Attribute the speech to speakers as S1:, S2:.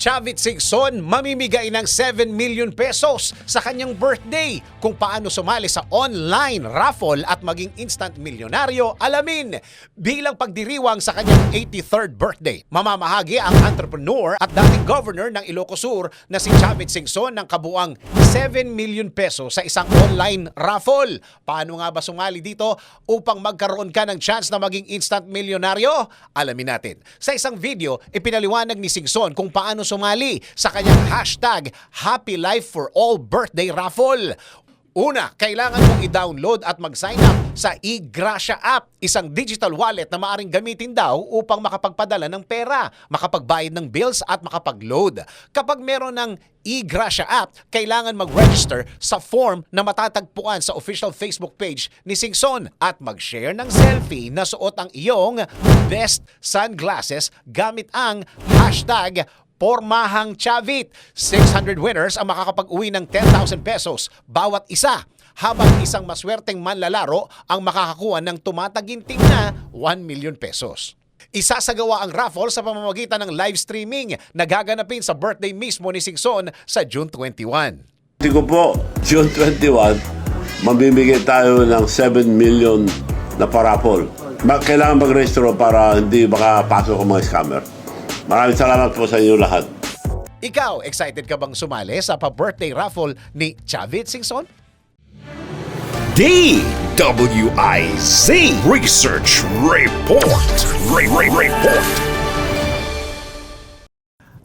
S1: Chavit Singson mamimigay ng 7 million pesos sa kanyang birthday. Kung paano sumali sa online raffle at maging instant milyonaryo, alamin. Bilang pagdiriwang sa kanyang 83rd birthday, mamamahagi ang entrepreneur at dating governor ng Ilocos Sur na si Chavit Singson ng kabuang 7 million pesos sa isang online raffle. Paano nga ba sumali dito upang magkaroon ka ng chance na maging instant milyonaryo? Alamin natin. Sa isang video, ipinaliwanag ni Singson kung paano sumali sa kanyang hashtag Happy Life for All Birthday Raffle. Una, kailangan mong i-download at mag-sign up sa eGracia app, isang digital wallet na maaring gamitin daw upang makapagpadala ng pera, makapagbayad ng bills at makapag-load. Kapag meron ng eGracia app, kailangan mag-register sa form na matatagpuan sa official Facebook page ni Singson at mag-share ng selfie na suot ang iyong best sunglasses gamit ang hashtag Pormahang Chavit. 600 winners ang makakapag-uwi ng 10,000 pesos bawat isa habang isang maswerteng manlalaro ang makakakuha ng tumataginting na 1 million pesos. Isasagawa ang raffle sa pamamagitan ng live streaming na gaganapin sa birthday mismo ni Singson sa June 21.
S2: Hindi ko po, June 21, mamimigay tayo ng 7 million na parapol. Kailangan mag-registro para hindi makapasok ang mga scammer. Maraming salamat po sa inyo lahat.
S1: Ikaw, excited ka bang sumali sa pa-birthday raffle ni Chavit Singson?
S3: DWIZ Research Report. Re- Re- Report.